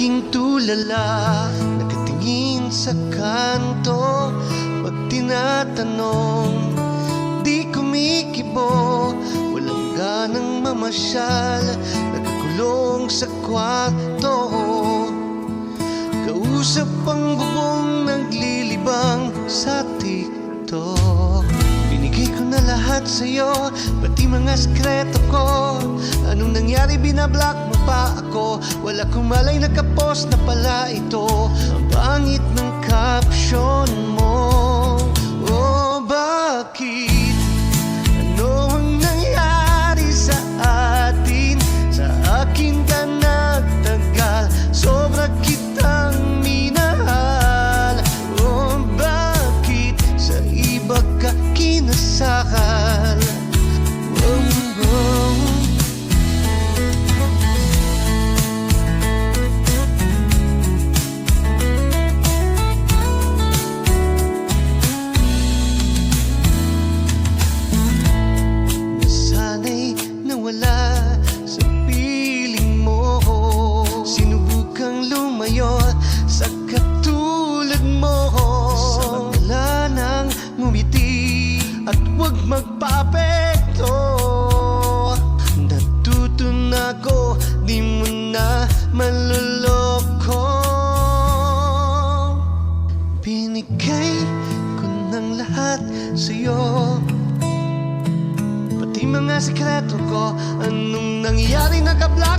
Laging tulala Nakatingin sa kanto. Pag tinatanong Di kumikibo. Walang ganang mamasyal Nakakulong sa kwarto. Kausap ang bubong sa'yo Pati mga skreto ko Anong nangyari binablock mo pa ako Wala kong malay nakapost na pala ito Ang pangit ng caption mo Oh, bakit? Ano ang nangyari sa atin? Sa akin ka nagtagal Sobra kitang minahal Oh, bakit? Sa iba ka kinasakal ngumiti at huwag magpapekto. Natuto na ko, di mo na maluloko Binigay ko ng lahat sa'yo. Pati mga sikreto ko Anong nangyari? Naka-block